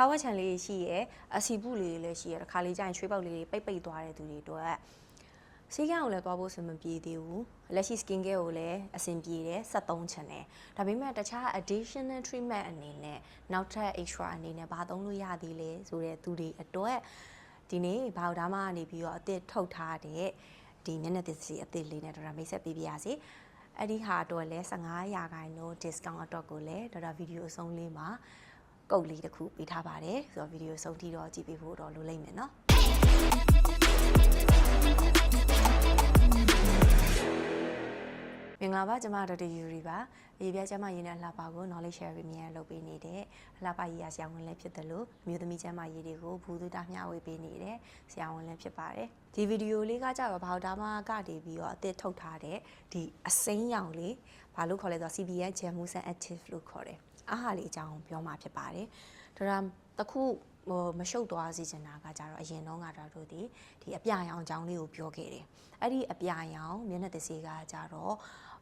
စာဝတ်ချန်လေးရှိရယ်အစီပုလေးတွေလည်းရှိရယ်တစ်ခါလေးကျရင်ချွေးပေါက်လေးတွေပိတ်ပိတ်သွားတဲ့သူတွေအတွက်စီကံကိုလည်းသွားဖို့အဆင်မပြေသေးဘူးလက်ရှိ skin care ကိုလည်းအဆင်ပြေတယ်73ချန်တယ်ဒါပေမဲ့တခြား additional treatment အနေနဲ့နောက်ထပ် extra အနေနဲ့ဘာသုံးလို့ရသေးလဲဆိုတဲ့သူတွေအတွက်ဒီနေ့ဘာဝဒါမကနေပြီးတော့အသစ်ထုတ်ထားတဲ့ဒီမျက်နှာသစ်စီအသစ်လေးနဲ့ဒေါက်တာမိတ်ဆက်ပေးပြရစီအဲ့ဒီဟာတော့လဲ15ရာခိုင်နှုန်း discount အတွက်ကိုလည်းဒေါက်တာဗီဒီယိုအဆုံးလေးမှာ ကုတ်လေးတစ်ခုပေးထားပါတယ်ဆိုတော့ဗီဒီယိုဆုံးထိတော့ကြည့်ပေးဖို့တော့လိုလိမ့်မယ်နော်မင်္ဂလာပါကျွန်မဒေါက်တာယူရီပါရေပြကျမရင်းနဲ့လှပကို knowledge share ပေးမြန်လုပ်ပေးနေတဲ့လှပရေးရဆရာဝန်လည်းဖြစ်တယ်လို့အမျိုးသမီးကျမရေးတွေကိုဘူသူတာမျှဝေပေးနေတဲ့ဆရာဝန်လည်းဖြစ်ပါတယ်ဒီဗီဒီယိုလေးကကြတော့ဘာလို့ဒါမှကနေပြီးတော့အသစ်ထုတ်ထားတဲ့ဒီအစိမ်းရောင်လေးဘာလို့ခေါ်လဲဆိုတော့ CBN Gemusan Active လို့ခေါ်တယ် အားဟာလေးအကြောင်းပြောမှာဖြစ်ပါတယ်ဒါတော့တခုဟိုမရှုပ်သွားစေချင်တာကကြတော့အရင်တော့ကတော့တို့ဒီဒီအပြာရောင်အကြောင်းလေးကိုပြောခဲ့တယ်အဲ့ဒီအပြာရောင်မျက်နှာသစ်ဆေးကကြတော့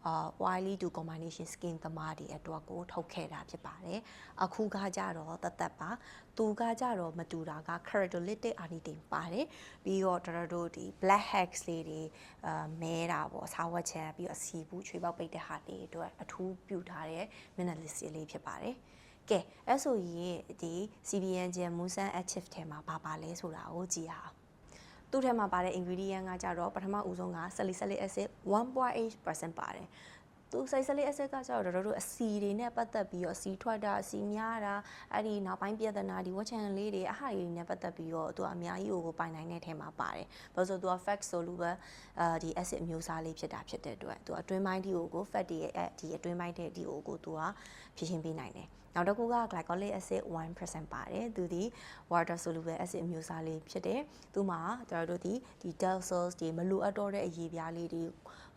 အာ oily to combination skin သမားတွေအတွက်ကိုထုတ်ခဲ့တာဖြစ်ပါတယ်အခုကကြတော့တသက်ပါသူကကြတော့မတူတာက characteristic arnitin ပါတယ်ပြီးတော့တော်တို့ဒီ black hacks လေးတွေအာမဲတာပေါ့စာဝတ်ချံပြီးတော့အစီဘူးချွေးပေါက်ပိတ်တဲ့ဟာတွေအတွက်အထူးပြုထားတဲ့မျက်နှာလစ်ဆေးလေးဖြစ်ပါတယ်ကဲအဲ့ဆိုရင်ဒီ CBN ဂျန်မူဆန် active ထဲမှာဘာပါလဲဆိုတာကိုကြည့်ရအောင် သူ့ထဲမှာပါတဲ့ ingredient ကကြတော့ပထမဦးဆုံးက salicylic acid 1.8%ပါတယ်သူ salicylic acid ကကြတော့တို့တို့အစီတွေနဲ့ပတ်သက်ပြီးတော့အစီထွက်တာအစီများတာအဲ့ဒီနောက်ပိုင်းပြဿနာဒီဝက်ချန်လေးတွေအဟာတွေနဲ့ပတ်သက်ပြီးတော့သူကအများကြီးကိုပိုင်နိုင်တဲ့ထဲမှာပါတယ်ဘာလို့ဆိုသူက fat soluble အာဒီ acid အမျိုးအစားလေးဖြစ်တာဖြစ်တဲ့အတွက်သူအတွင်းပိုင်းဒီကိုကို fat တွေရဲ့ဒီအတွင်းပိုင်းတဲ့ဒီကိုကိုသူကဖြည့်ရှင်းပေးနိုင်တယ် နောက်တစ်ခုက glycolic acid 1%ပါတယ်သူဒီ water soluble acid အမျိုးအစားလေးဖြစ်တယ်သူမှာကျွန်တော်တို့ဒီဒီ del cells တွေမလိုအပ်တော့တဲ့အရေးပြားလေးတွေ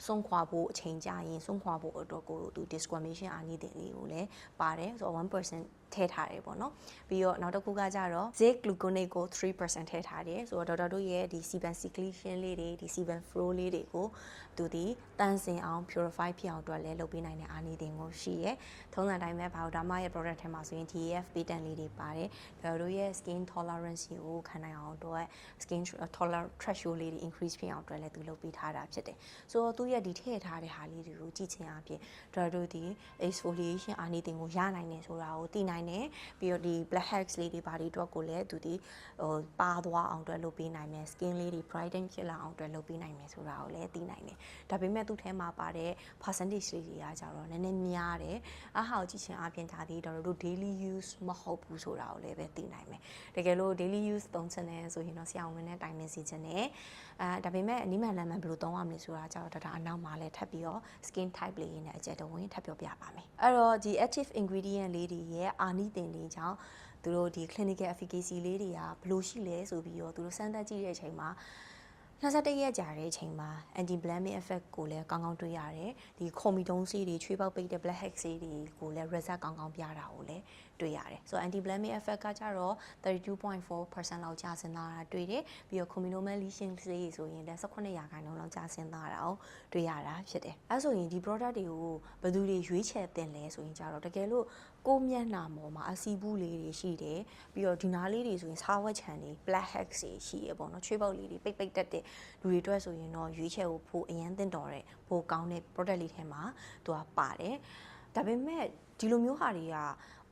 ဆုံးခွာဖို့အချိန်ကြာရင်ဆုံးခွာဖို့အတွက်ကိုသူ discrimination အာနိသင်လေးကိုလည်းပါတယ်ဆိုတော့1% ထည့်ထားတယ်ပေါ့နော်ပြီးတော့နောက်တစ်ခုကကြတော့ zinc gluconate ကို3%ထည့်ထားတယ်ဆိုတော့ဒေါက်တာတို့ရဲ့ဒီ sebum secretion လေးတွေဒီ sebum flow လေးတွေကိုသူဒီတန်းစင်အောင် purify ဖြစ်အောင်အတွက်လည်းလုပ်ပေးနိုင်တဲ့အာနိသင်ကိုရှိရဲထုံးစံတိုင်းပဲဘာလို့ဒါမှရဲ့ product ထဲမှာဆိုရင် TAF patent လေးတွေပါတယ်ဒေါက်တာတို့ရဲ့ skin tolerance ကိုခံနိုင်အောင်အတွက် skin tolerance threshold လေးတွေ increase ဖြစ်အောင်အတွက်လည်းသူလုပ်ပေးထားတာဖြစ်တယ်ဆိုတော့သူရဲ့ဒီထည့်ထားတဲ့ဟာလေးတွေကိုကြည့်ချင်အပြင်ဒေါက်တာတို့ဒီ exfoliation အာနိသင်ကိုရနိုင်တယ်ဆိုတာကိုသိနိုင်တယ်ပြီးတော့ဒီ black heads လေးတွေဘာတွေအတွက်ကိုလည်းသူဒီဟိုပါသွားအောင်အတွက်လုပ်ပေးနိုင်မယ် skin လေးတွေ brighten ဖြစ်လာအောင်အတွက်လုပ်ပေးနိုင်မယ်ဆိုတာကိုလည်းသိနိုင်တယ်ဒါပေမဲ့သူ့ထဲမှာပါတဲ့ percentage လေးတွေကကြတော့နည်းနည်းများတယ်အဟာကိုကြည့်ချင်အပြင်ဒါဒီတော့တို့ daily use မဟုတ်ဘူးဆိုတာကိုလည်းပဲသိနိုင်မယ်တကယ်လို့ daily use သုံးချင်တယ်ဆိုရင်တော့ဆရာဝန်နဲ့တိုင်ပင်စီချင်တယ် အဲဒါပေမဲ့အနိမန်လမ်းမှန်ဘယ်လိုသုံးရမလဲဆိုတာကြတော့ဒါအနောက်မှာလည်းထပ်ပြီးတော့ skin type လေးနဲ့အကျက်တော်ဝင်ထပ်ပြောပြပါမယ်အဲ့တော့ဒီ active ingredient လေးတွေရဲ့အာနိသင်လေးကြောင့်သူတို့ဒီ clinical efficacy လေးတွေကဘယ်လိုရှိလဲဆိုပြီးတော့သူတို့စမ်းသပ်ကြည့်တဲ့အချိန်မှာ21ရက်ကြာတဲ့အချိန်မှာ anti blemish effect ကိုလည်းကောင်းကောင်းတွေ့ရတယ်ဒီခုံမီတုံးဆေးတွေချွေးပေါက်ပိတ်တဲ့ black head ဆေးတွေကိုလည်း result ကောင်းကောင်းပြတာကိုလည်း တွေ့ရတယ်ဆိုတော့ anti blemish effect ကကြတော့32.4%လောက်ကျဆင်းလာတာတွေ့တယ်ပြီးတော့ communal lesion ဆေးဆိုရင်လည်း18ရာခိုင်နှုန်းလောက်ကျဆင်းလာတာကိုတွေ့ရတာဖြစ်တယ်အဲဆိုရင်ဒီ product တွေကိုဘယ်သူတွေရွေးချယ်တင်လဲဆိုရင်ကြတော့တကယ်လို့ကိုမျက်နှာပေါ်မှာအစီဘူးလေးတွေရှိတယ်ပြီးတော့ဒီနားလေးတွေဆိုရင်စားဝက်ချန်တွေ black heads တွေရှိရပေါ့နော်ချွေးပေါက်လေးတွေပိတ်ပိတ်တက်တဲ့လူတွေအတွက်ဆိုရင်တော့ရွေးချယ်ဖို့ဖို့အရန်တင်တော်တဲ့ဖို့ကောင်းတဲ့ product လေးထဲမှာသူကပါတယ်ဒါပေမဲ့ဒီလိုမျိုးဟာတွေက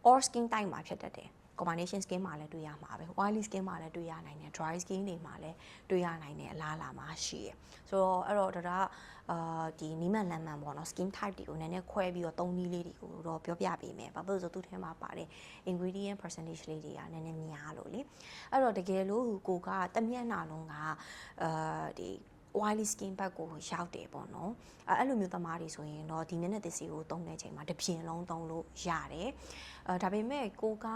all skin type မှာဖြစ်တတ်တယ် combination skin မှာလည်းတွေ့ရမှာပဲ oily skin မှာလည်းတွေ့ရနိုင်တယ် dry skin တွေမှာလည်းတွေ့ရနိုင်တယ်အလားအလာမှာရှိရယ်ဆိုတော့အဲ့တော့ဒါကအာဒီနီးမှန်လမ်းမှန်ပေါ့နော် skin type တွေကိုနည်းနည်းခွဲပြီးတော့သုံးနည်းလေးတွေကိုတော့ပြောပြပေးမယ်ဘာဖြစ်လို့ဆိုသူ့ထဲမှာပါတဲ့ ingredient percentage လေးတွေကနည်းနည်းများလို့လေအဲ့တော့တကယ်လို့ကိုကတမျက်နှာလုံးကအာဒီ oily skin ဘက်ကိုရောက်တယ်ပေါ့နော်အဲအဲ့လိုမျိုးသမားတွေဆိုရင်တော့ဒီမျက်နှာသစ်စီကိုသုံးတဲ့အချိန်မှာတစ်ပြင်းလုံးသုံးလို့ရတယ်အဲ ဒါပေမဲ့ကိုက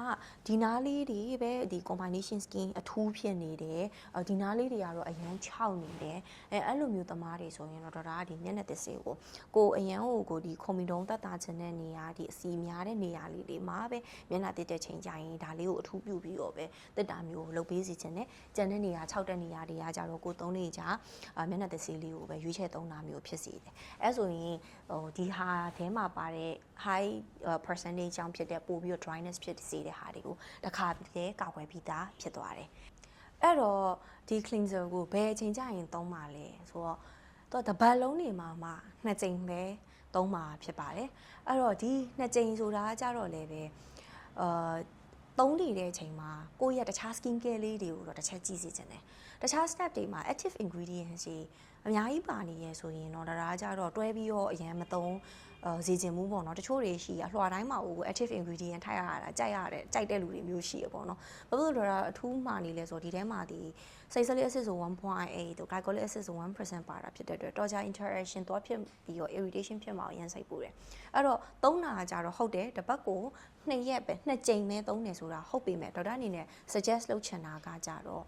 ဒီနားလေးတွေပဲဒီ combination skin အထူးဖြစ်နေတယ်ဒီနားလေးတွေကတော့အရန်ခြောက်နေတယ်အဲအဲ့လိုမျိုးသမားတွေဆိုရင်တော့ဒါကဒီမျက်နှာသစ်စီကိုကိုအရန်ကိုကိုဒီခုံမီတုံးတက်တာချင်တဲ့နေရာဒီအစီများတဲ့နေရာလေးတွေမှာပဲမျက်နှာသစ်တဲ့ချိန်ကြရင်ဒါလေးကိုအထူးပြုပြီးတော့ပဲတက်တာမျိုးလုပ်ပေးစီချင်တယ်ကြံတဲ့နေရာခြောက်တဲ့နေရာတွေကကြတော့ကိုသုံးနေကြမျက်နှာသစ်ဆေးလေးကိုပဲရွေးချယ်သုံးတာမျိုးဖြစ်စေတယ်အဲဆိုရင်ဟိုဒီဟာထဲမှာပါတဲ့ဟ high uh, percentage ကြောင့်ဖြစ်တဲ့ပို့ပြီးတော့ dryness ဖြစ်စေတဲ့ဟာတွေကိုတစ်ခါတည်းကာကွယ်ပြီးသားဖြစ်သွားတယ်အဲ့တော့ဒီ cleanser ကိုဘယ်အချိန်ကျရင်သုံးပါလဲဆိုတော့တော့တပတ်လုံးနေမှာမှနှစ်ကြိမ်ပဲသုံးမှာဖြစ်ပါတယ်အဲ့တော့ဒီနှစ်ကြိမ်ဆိုတာကကြတော့လည်းပဲအာသုံးနေတဲ့အချိန်မှာကိုယ့်ရဲ့တခြား skin care လေးတွေကိုတော့တစ်ချက်ကြည့်စီခြင်းတယ် တခြား step တွေမှာ active ingredients တွေအများကြီးပါနေရဲဆိုရင်တော့ဒါကကြတော့တွဲပြီးတော့အရင်မသုံးအဲစီခြင်းမှုပေါ့နော်တချို့တွေရှိရအလွှာတိုင်းမှာဟို active ingredient ထိုက်ရတာကြိုက်ရတယ်ကြိုက်တဲ့လူတွေမျိုးရှိရပေါ့နော်ဘာလို့လဲဆိုတော့အထူးမှနေလဲဆိုဒီထဲမှာဒီ salicylic acid ဆို1.8တို့ glycolic acid ဆို1%ပါတာဖြစ်တဲ့အတွက်တော်ကြ interaction တော့ဖြစ်ပြီးတော့ irritation ဖြစ်မှာအရင်စိတ်ပူတယ်အဲ့တော့သုံးတာကကြတော့ဟုတ်တယ်တစ်ပတ်ကိုနှစ်ရက်ပဲနှစ်ကြိမ်ပဲသုံးနေဆိုတာဟုတ်ပေမဲ့ဒေါက်တာအနေနဲ့ suggest လုပ်ချင်တာကကြတော့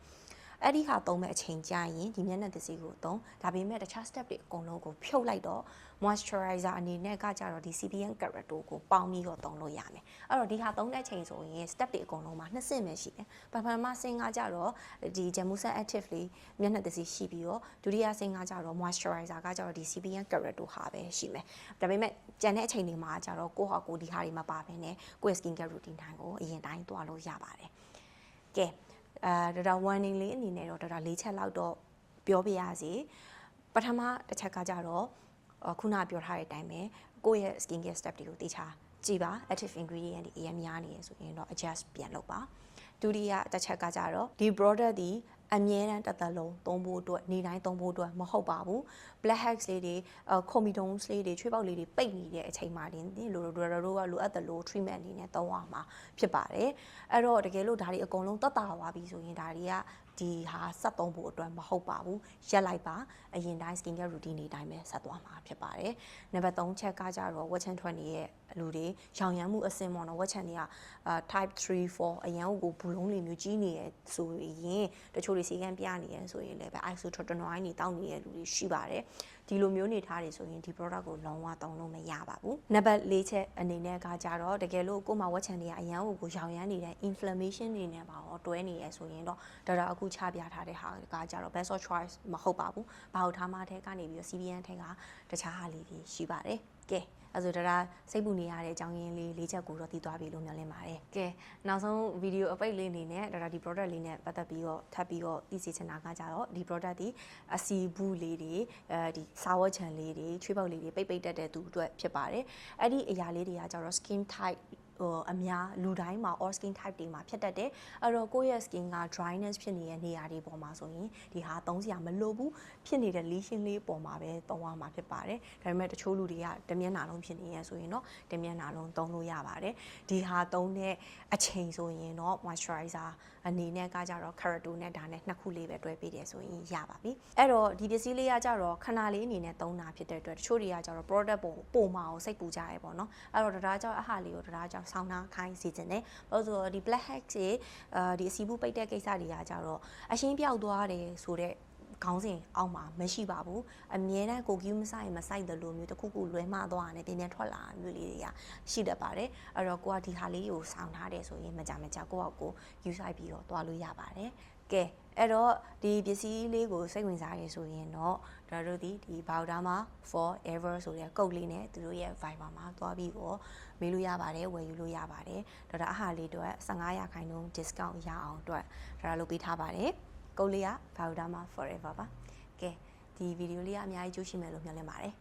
အဲ့ဒီဟာသုံးမဲ့အချိန်ကြာရင်ဒီမျက်နှာသစ်စီကိုသုံးဒါပေမဲ့တခြား step တွေအကုန်လုံးကိုဖြုတ်လိုက်တော့ moisturizer အနေနဲ့ကကြတော့ဒီ CPN character ကိုပေါင်းပြီးတော့သုံးလို့ရမယ်အဲ့တော့ဒီဟာသုံးတဲ့ချိန်ဆိုရင် step တွေအကုန်လုံးမှာနှစ်ဆင့်ပဲရှိတယ်ပထမဆင့်ကကြတော့ဒီ Jamusan active လေးမျက်နှာသစ်စီရှိပြီးတော့ဒုတိယဆင့်ကကြတော့ moisturizer ကကြတော့ဒီ CPN character ဟာပဲရှိမယ်ဒါပေမဲ့ကြံတဲ့အချိန်တွေမှာကြတော့ကိုယ့်ဟာကိုယ်ဒီဟာတွေမပါဘဲနဲ့ကိုယ့်ရဲ့ skin care routine တိုင်းကိုအရင်တိုင်းသွားလို့ရပါတယ်ကဲ အဲဒါတော့ warning လေးအနေနဲ့တော့ဒါလေးချက်လောက်တော့ပြောပြရစီပထမတစ်ချက်ကကြတော့ခုနပြောထားတဲ့အတိုင်းပဲကိုယ့်ရဲ့ skin care step တွေကိုတေချာကြည့်ပါ active ingredient တွေအများများနေရဆိုရင်တော့ adjust ပြန်လုပ်ပါဒုတိယတစ်ချက်ကကြတော့ဒီ product ဒီအမြဲတမ်းတစ်သက်လုံးသုံးဖို့အတွက်နေတိုင်းသုံးဖို့အတွက်မဟုတ်ပါဘူး black hacks လေးတွေအ comedons လေးတွေချွေးပေါက်လေးတွေပိတ်နေတဲ့အချိန်မှာတင်ဒီလိုလိုတို့ကလိုအပ်တယ်လို့ treatment အနေနဲ့သုံးရမှာဖြစ်ပါတယ်အဲ့တော့တကယ်လို့ဒါတွေအကုန်လုံးတက်တာသွားပြီဆိုရင်ဒါတွေကဒီဟာဆက်သုံးဖို့အတွက်မဟုတ်ပါဘူးရက်လိုက်ပါအရင်တိုင်း skin care routine တွေတိုင်းပဲဆက်သွားမှာဖြစ်ပါတယ်နံပါတ်3ချက်ကကြတော့ watch and 20ရဲ့လူတွေရောင်ရမ်းမှုအဆင့်ပေါ့နော် watch and တွေကအာ type 3 4အရန်ကိုဘူးလုံးလေးမျိုးကြီးနေရဆိုရင်တချို့တွေစီကံပြနေရဆိုရင်လည်းပဲ isotretinoin တွေတောင်းနေတဲ့လူတွေရှိပါတယ်ဒီလိုမျိုးနေထားတွေဆိုရင်ဒီ product ကိုလုံးဝသုံးလို့မရပါဘူးနံပါတ်၄ချက်အနေနဲ့ကကြတော့တကယ်လို့ကိုယ်မှာ watch and တွေကအရန်ကိုရောင်ရမ်းနေတဲ့ inflammation တွေနဲ့ပါတော့တွဲနေရဆိုရင်တော့ဒါတော့အခုချပြထားတဲ့ဟာကကြတော့ best of choice မဟုတ်ပါဘူးဘာလို့ထားမှထဲကနေပြီးတော့ CBN ထဲကတခြားဟာလေးတွေရှိပါတယ် ကဲအဲဆိုဒါစိတ်ပူနေရတဲ့အကြောင်းရင်းလေးလေးချက်ကိုတော့သိသွားပြီလို့မျှော်လင့်ပါတယ်။ကဲနောက်ဆုံးဗီဒီယိုအပိတ်လေးအနေနဲ့ဒါဒီ product လေးနဲ့ပတ်သက်ပြီးတော့ထပ်ပြီးတော့သိစေချင်တာကကြတော့ဒီ product ဒီအစီဘူးလေးတွေအဲဒီစာဝတ်ချန်လေးတွေချွေးပေါက်လေးတွေပိတ်ပိတ်တက်တဲ့သူအတွက်ဖြစ်ပါတယ်။အဲ့ဒီအရာလေးတွေကကြတော့ skin type ဟို အများလူတိုင်းမှာ all skin type တွေမှာဖြစ်တတ်တယ်အဲ့တော့ကိုယ့်ရဲ့ skin က dryness ဖြစ်နေတဲ့နေရာတွေပေါ်မှာဆိုရင်ဒီဟာသုံးစရာမလိုဘူးဖြစ်နေတဲ့ lesion လေးပေါ်မှာပဲသုံးရမှာဖြစ်ပါတယ်ဒါပေမဲ့တချို့လူတွေကတမျက်နှာလုံးဖြစ်နေရဆိုရင်တော့တမျက်နှာလုံးသုံးလို့ရပါတယ်ဒီဟာသုံးတဲ့အချိန်ဆိုရင်တော့ moisturizer အနေနဲ့ကကြတော့ character နဲ့ဒါနဲ့နှစ်ခုလေးပဲတွဲပေးတယ်ဆိုရင်ရပါပြီအဲ့တော့ဒီပစ္စည်းလေးကကြတော့ခဏလေးအနေနဲ့သုံးတာဖြစ်တဲ့အတွက်တချို့တွေကကြတော့ product ပုံပုံမအောင်စိတ်ပူကြရဲပေါ့နော်အဲ့တော့တရားကြောင့်အဟာလေးကိုတရားကြောင့်ဆောင်းနှာခိုင်းစီခြင်းတယ်ဘာလို့ဆိုတော့ဒီ black hack တွေအာဒီအစီဘူးပိတ်တဲ့ကိစ္စတွေကကြတော့အရှင်းပြောက်သွားတယ်ဆိုတော့ခေါင်းစဉ်အောက်မှာမရှိပါဘူးအမြဲတမ်းကိုကျူးမဆိုင်မဆိုင်တယ်လို့မျိုးတခုခုလွဲမှားသွားတယ်ပြန်ပြန်ထွက်လာမျိုးလေးတွေကရှိတတ်ပါတယ်အဲ့တော့ကိုကဒီဟာလေးကိုဆောင်းထားတယ်ဆိုရင်မကြမကြကိုကကိုယူဆိုင်ပြီးတော့သွားလို့ရပါတယ်ကဲအဲ့တော့ဒီပစ္စည်းလေးကိုစိတ်ဝင်စားရဆိုရင်တော့ဒါတို့ဒီဒီ Bowder မှာ forever ဆိုတဲ့ကုတ်လေးနဲ့သူတို့ရဲ့ Viber မှာသွားပြီးတော့မေးလို့ရပါတယ်ဝယ်ယူလို့ရပါတယ်ဒါဒါအဟာလေးတော့15ရာခိုင်နှုန်း discount ရအောင်အတွက်ဒါဒါလုပ်ပေးထားပါတယ်ကုတ်လေးက Bowder မှာ forever ပါကဲဒီဗီဒီယိုလေးကအများကြီးကြိုးရှိမယ်လို့မျှော်လင့်ပါတယ်